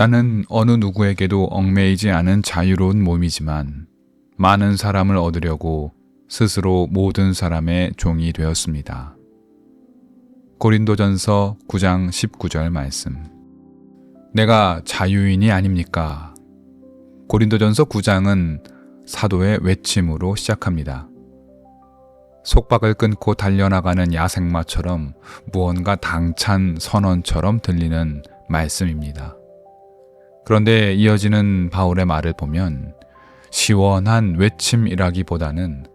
나는 어느 누구에게도 얽매이지 않은 자유로운 몸이지만 많은 사람을 얻으려고 스스로 모든 사람의 종이 되었습니다. 고린도전서 9장 19절 말씀. 내가 자유인이 아닙니까? 고린도전서 9장은 사도의 외침으로 시작합니다. 속박을 끊고 달려나가는 야생마처럼 무언가 당찬 선언처럼 들리는 말씀입니다. 그런데 이어지는 바울의 말을 보면 시원한 외침이라기보다는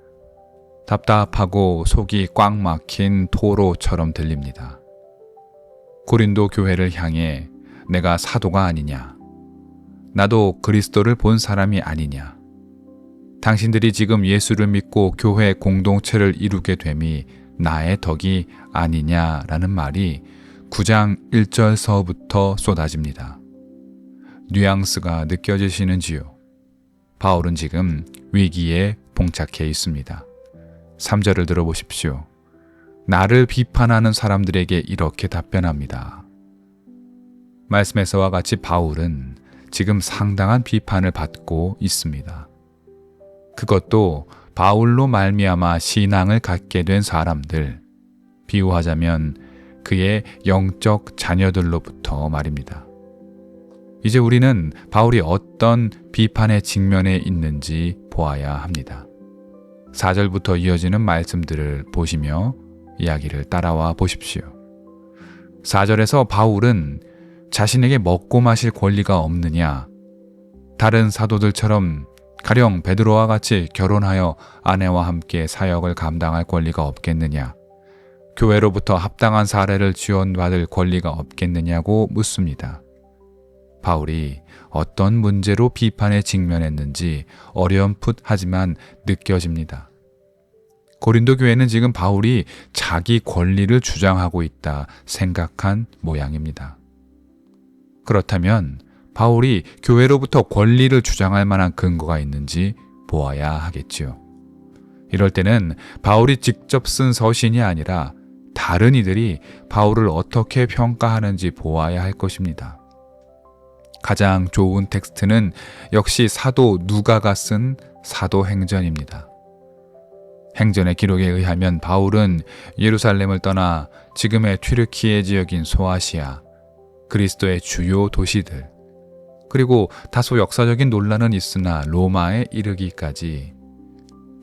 답답하고 속이 꽉 막힌 토로처럼 들립니다. 고린도 교회를 향해 내가 사도가 아니냐? 나도 그리스도를 본 사람이 아니냐? 당신들이 지금 예수를 믿고 교회 공동체를 이루게 됨이 나의 덕이 아니냐라는 말이 9장 1절서부터 쏟아집니다. 뉘앙스가 느껴지시는지요? 바울은 지금 위기에 봉착해 있습니다. 3절을 들어보십시오. 나를 비판하는 사람들에게 이렇게 답변합니다. 말씀에서와 같이 바울은 지금 상당한 비판을 받고 있습니다. 그것도 바울로 말미암아 신앙을 갖게 된 사람들, 비유하자면 그의 영적 자녀들로부터 말입니다. 이제 우리는 바울이 어떤 비판의 직면에 있는지 보아야 합니다. 4절부터 이어지는 말씀들을 보시며 이야기를 따라와 보십시오. 4절에서 바울은 자신에게 먹고 마실 권리가 없느냐, 다른 사도들처럼 가령 베드로와 같이 결혼하여 아내와 함께 사역을 감당할 권리가 없겠느냐, 교회로부터 합당한 사례를 지원받을 권리가 없겠느냐고 묻습니다. 바울이 어떤 문제로 비판에 직면했는지 어렴풋하지만 느껴집니다. 고린도 교회는 지금 바울이 자기 권리를 주장하고 있다 생각한 모양입니다. 그렇다면 바울이 교회로부터 권리를 주장할 만한 근거가 있는지 보아야 하겠지요. 이럴 때는 바울이 직접 쓴 서신이 아니라 다른 이들이 바울을 어떻게 평가하는지 보아야 할 것입니다. 가장 좋은 텍스트는 역시 사도 누가가 쓴 사도행전입니다. 행전의 기록에 의하면 바울은 예루살렘을 떠나 지금의 튀르키예 지역인 소아시아, 그리스도의 주요 도시들, 그리고 다소 역사적인 논란은 있으나 로마에 이르기까지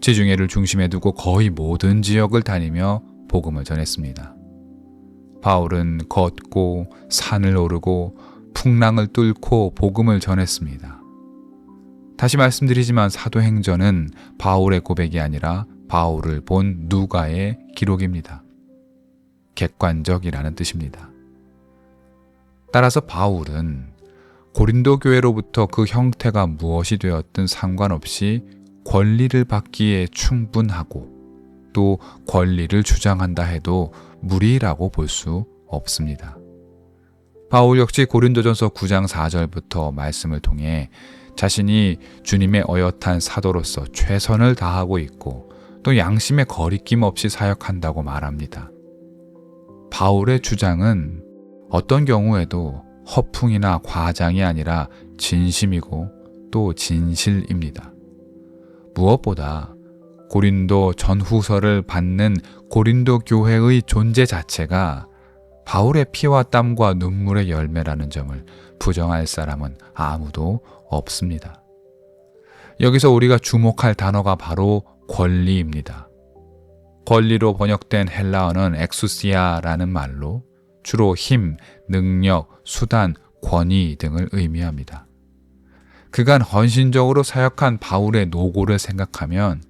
지중해를 중심에 두고 거의 모든 지역을 다니며 복음을 전했습니다. 바울은 걷고 산을 오르고 풍랑을 뚫고 복음을 전했습니다. 다시 말씀드리지만 사도행전은 바울의 고백이 아니라 바울을 본 누가의 기록입니다. 객관적이라는 뜻입니다. 따라서 바울은 고린도 교회로부터 그 형태가 무엇이 되었든 상관없이 권리를 받기에 충분하고 또 권리를 주장한다 해도 무리라고 볼 수 없습니다. 바울 역시 고린도전서 9장 4절부터 말씀을 통해 자신이 주님의 어엿한 사도로서 최선을 다하고 있고 또 양심의 거리낌 없이 사역한다고 말합니다. 바울의 주장은 어떤 경우에도 허풍이나 과장이 아니라 진심이고 또 진실입니다. 무엇보다 고린도 전후서를 받는 고린도 교회의 존재 자체가 바울의 피와 땀과 눈물의 열매라는 점을 부정할 사람은 아무도 없습니다. 여기서 우리가 주목할 단어가 바로 권리입니다. 권리로 번역된 헬라어는 엑수시아라는 말로 주로 힘, 능력, 수단, 권위 등을 의미합니다. 그간 헌신적으로 사역한 바울의 노고를 생각하면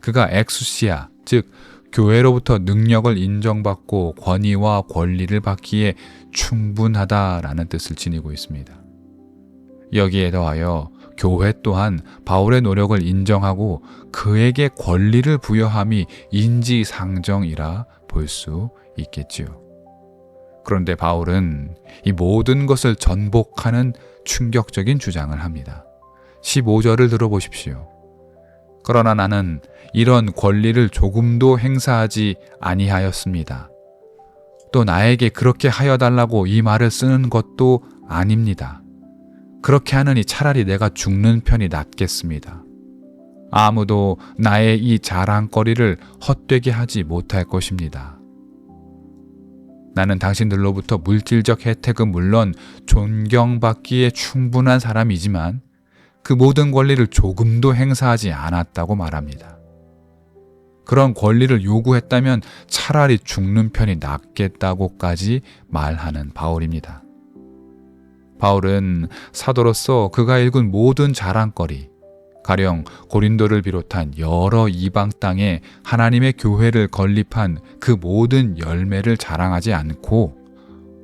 그가 엑수시아, 즉 교회로부터 능력을 인정받고 권위와 권리를 받기에 충분하다라는 뜻을 지니고 있습니다. 여기에 더하여 교회 또한 바울의 노력을 인정하고 그에게 권리를 부여함이 인지상정이라 볼 수 있겠지요. 그런데 바울은 이 모든 것을 전복하는 충격적인 주장을 합니다. 15절을 들어보십시오. 그러나 나는 이런 권리를 조금도 행사하지 아니하였습니다. 또 나에게 그렇게 하여 달라고 이 말을 쓰는 것도 아닙니다. 그렇게 하느니 차라리 내가 죽는 편이 낫겠습니다. 아무도 나의 이 자랑거리를 헛되게 하지 못할 것입니다. 나는 당신들로부터 물질적 혜택은 물론 존경받기에 충분한 사람이지만 그 모든 권리를 조금도 행사하지 않았다고 말합니다. 그런 권리를 요구했다면 차라리 죽는 편이 낫겠다고까지 말하는 바울입니다. 바울은 사도로서 그가 읽은 모든 자랑거리, 가령 고린도를 비롯한 여러 이방 땅에 하나님의 교회를 건립한 그 모든 열매를 자랑하지 않고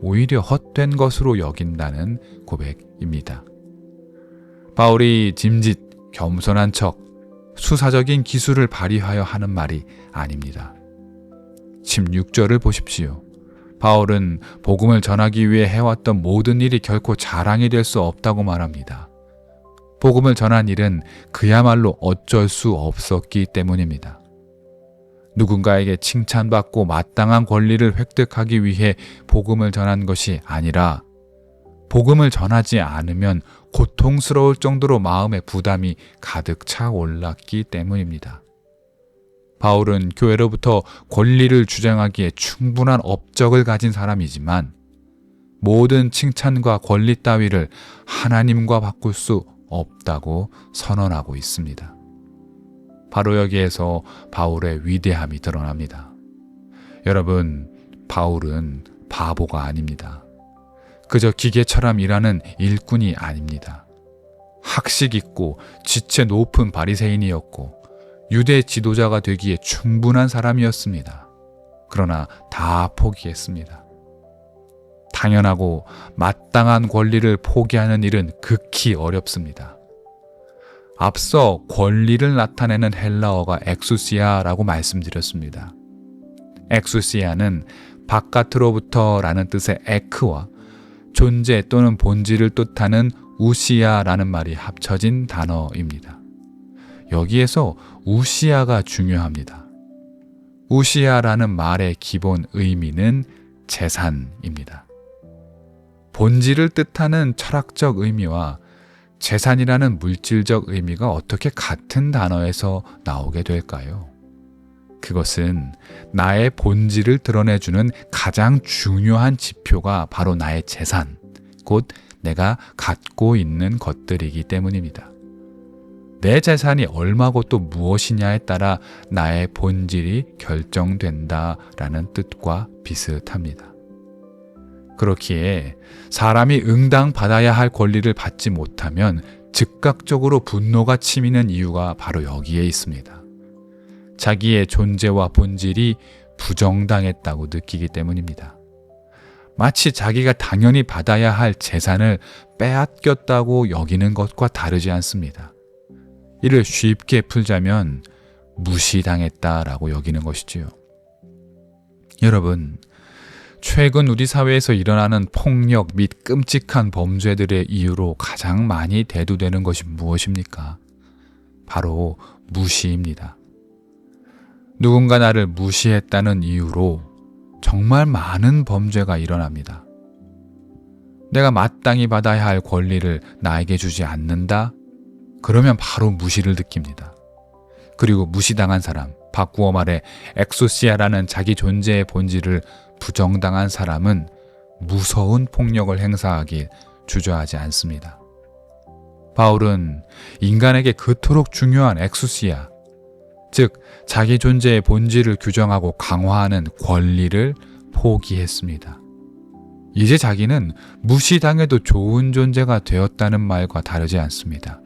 오히려 헛된 것으로 여긴다는 고백입니다. 바울이 짐짓, 겸손한 척, 수사적인 기술을 발휘하여 하는 말이 아닙니다. 16절을 보십시오. 바울은 복음을 전하기 위해 해왔던 모든 일이 결코 자랑이 될 수 없다고 말합니다. 복음을 전한 일은 그야말로 어쩔 수 없었기 때문입니다. 누군가에게 칭찬받고 마땅한 권리를 획득하기 위해 복음을 전한 것이 아니라 복음을 전하지 않으면 고통스러울 정도로 마음의 부담이 가득 차 올랐기 때문입니다. 바울은 교회로부터 권리를 주장하기에 충분한 업적을 가진 사람이지만 모든 칭찬과 권리 따위를 하나님과 바꿀 수 없다고 선언하고 있습니다. 바로 여기에서 바울의 위대함이 드러납니다. 여러분, 바울은 바보가 아닙니다. 그저 기계처럼 일하는 일꾼이 아닙니다. 학식 있고 지체 높은 바리새인이었고 유대 지도자가 되기에 충분한 사람이었습니다. 그러나 다 포기했습니다. 당연하고 마땅한 권리를 포기하는 일은 극히 어렵습니다. 앞서 권리를 나타내는 헬라어가 엑수시아라고 말씀드렸습니다. 엑수시아는 바깥으로부터라는 뜻의 에크와 존재 또는 본질을 뜻하는 우시아라는 말이 합쳐진 단어입니다. 여기에서 우시아가 중요합니다. 우시아라는 말의 기본 의미는 재산입니다. 본질을 뜻하는 철학적 의미와 재산이라는 물질적 의미가 어떻게 같은 단어에서 나오게 될까요? 그것은 나의 본질을 드러내주는 가장 중요한 지표가 바로 나의 재산, 곧 내가 갖고 있는 것들이기 때문입니다. 내 재산이 얼마고 또 무엇이냐에 따라 나의 본질이 결정된다라는 뜻과 비슷합니다. 그렇기에 사람이 응당 받아야 할 권리를 받지 못하면 즉각적으로 분노가 치미는 이유가 바로 여기에 있습니다. 자기의 존재와 본질이 부정당했다고 느끼기 때문입니다. 마치 자기가 당연히 받아야 할 재산을 빼앗겼다고 여기는 것과 다르지 않습니다. 이를 쉽게 풀자면 무시당했다라고 여기는 것이지요. 여러분, 최근 우리 사회에서 일어나는 폭력 및 끔찍한 범죄들의 이유로 가장 많이 대두되는 것이 무엇입니까? 바로 무시입니다. 누군가 나를 무시했다는 이유로 정말 많은 범죄가 일어납니다. 내가 마땅히 받아야 할 권리를 나에게 주지 않는다? 그러면 바로 무시를 느낍니다. 그리고 무시당한 사람, 바꾸어 말해 엑소시아라는 자기 존재의 본질을 부정당한 사람은 무서운 폭력을 행사하기 주저하지 않습니다. 바울은 인간에게 그토록 중요한 엑수시아, 즉 자기 존재의 본질을 규정하고 강화하는 권리를 포기했습니다. 이제 자기는 무시당해도 좋은 존재가 되었다는 말과 다르지 않습니다.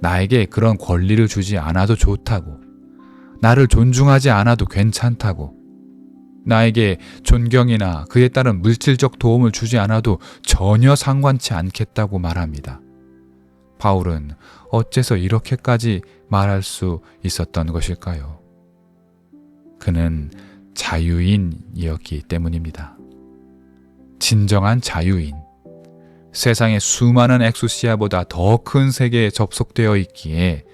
나에게 그런 권리를 주지 않아도 좋다고, 나를 존중하지 않아도 괜찮다고, 나에게 존경이나 그에 따른 물질적 도움을 주지 않아도 전혀 상관치 않겠다고 말합니다. 바울은 어째서 이렇게까지 말할 수 있었던 것일까요? 그는 자유인이었기 때문입니다. 진정한 자유인. 세상의 수많은 엑소시아보다 더 큰 세계에 접속되어 있기에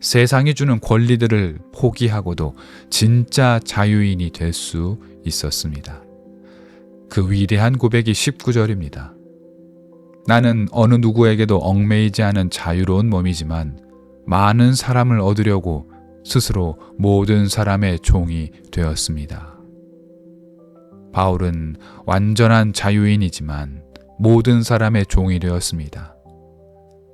세상이 주는 권리들을 포기하고도 진짜 자유인이 될 수 있었습니다. 그 위대한 고백이 19절입니다. 나는 어느 누구에게도 얽매이지 않은 자유로운 몸이지만 많은 사람을 얻으려고 스스로 모든 사람의 종이 되었습니다. 바울은 완전한 자유인이지만 모든 사람의 종이 되었습니다.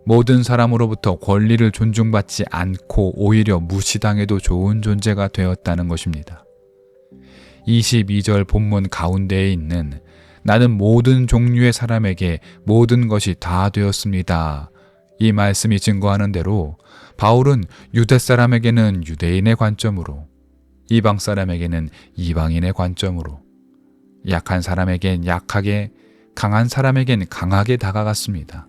모든 사람으로부터 권리를 존중받지 않고 오히려 무시당해도 좋은 존재가 되었다는 것입니다. 22절 본문 가운데에 있는 나는 모든 종류의 사람에게 모든 것이 다 되었습니다. 이 말씀이 증거하는 대로 바울은 유대 사람에게는 유대인의 관점으로, 이방 사람에게는 이방인의 관점으로, 약한 사람에겐 약하게, 강한 사람에겐 강하게 다가갔습니다.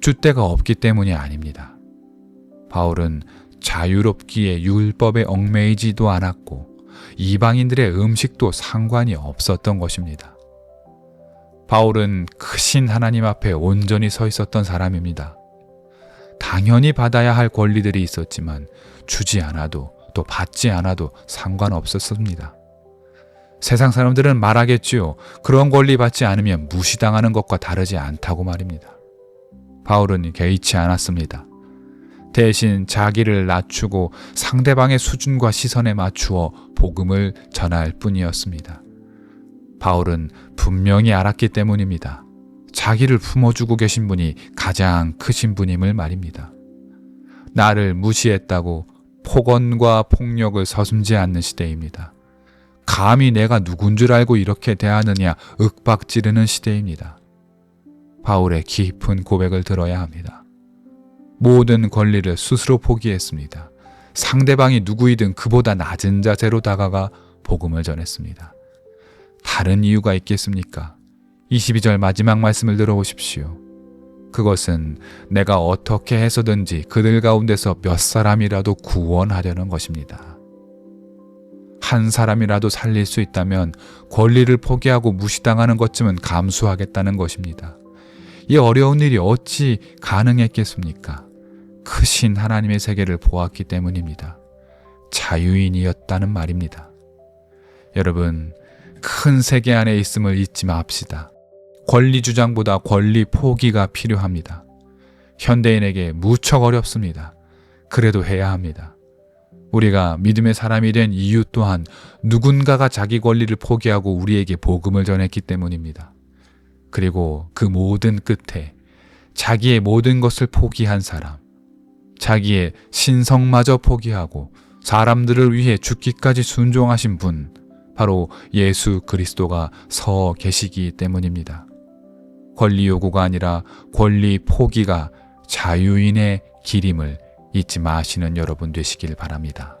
줏대가 없기 때문이 아닙니다. 바울은 자유롭기에 율법에 얽매이지도 않았고, 이방인들의 음식도 상관이 없었던 것입니다. 바울은 크신 하나님 앞에 온전히 서 있었던 사람입니다. 당연히 받아야 할 권리들이 있었지만 주지 않아도 또 받지 않아도 상관없었습니다. 세상 사람들은 말하겠지요. 그런 권리 받지 않으면 무시당하는 것과 다르지 않다고 말입니다. 바울은 개의치 않았습니다. 대신 자기를 낮추고 상대방의 수준과 시선에 맞추어 복음을 전할 뿐이었습니다. 바울은 분명히 알았기 때문입니다. 자기를 품어주고 계신 분이 가장 크신 분임을 말입니다. 나를 무시했다고 폭언과 폭력을 서슴지 않는 시대입니다. 감히 내가 누군 줄 알고 이렇게 대하느냐 윽박 지르는 시대입니다. 바울의 깊은 고백을 들어야 합니다. 모든 권리를 스스로 포기했습니다. 상대방이 누구이든 그보다 낮은 자세로 다가가 복음을 전했습니다. 다른 이유가 있겠습니까? 22절 마지막 말씀을 들어보십시오. 그것은 내가 어떻게 해서든지 그들 가운데서 몇 사람이라도 구원하려는 것입니다. 한 사람이라도 살릴 수 있다면 권리를 포기하고 무시당하는 것쯤은 감수하겠다는 것입니다. 이 어려운 일이 어찌 가능했겠습니까? 크신 하나님의 세계를 보았기 때문입니다. 자유인이었다는 말입니다. 여러분, 큰 세계 안에 있음을 잊지 맙시다. 권리 주장보다 권리 포기가 필요합니다. 현대인에게 무척 어렵습니다. 그래도 해야 합니다. 우리가 믿음의 사람이 된 이유 또한 누군가가 자기 권리를 포기하고 우리에게 복음을 전했기 때문입니다. 그리고 그 모든 끝에 자기의 모든 것을 포기한 사람, 자기의 신성마저 포기하고 사람들을 위해 죽기까지 순종하신 분, 바로 예수 그리스도가 서 계시기 때문입니다. 권리 요구가 아니라 권리 포기가 자유인의 길임을 잊지 마시는 여러분 되시길 바랍니다.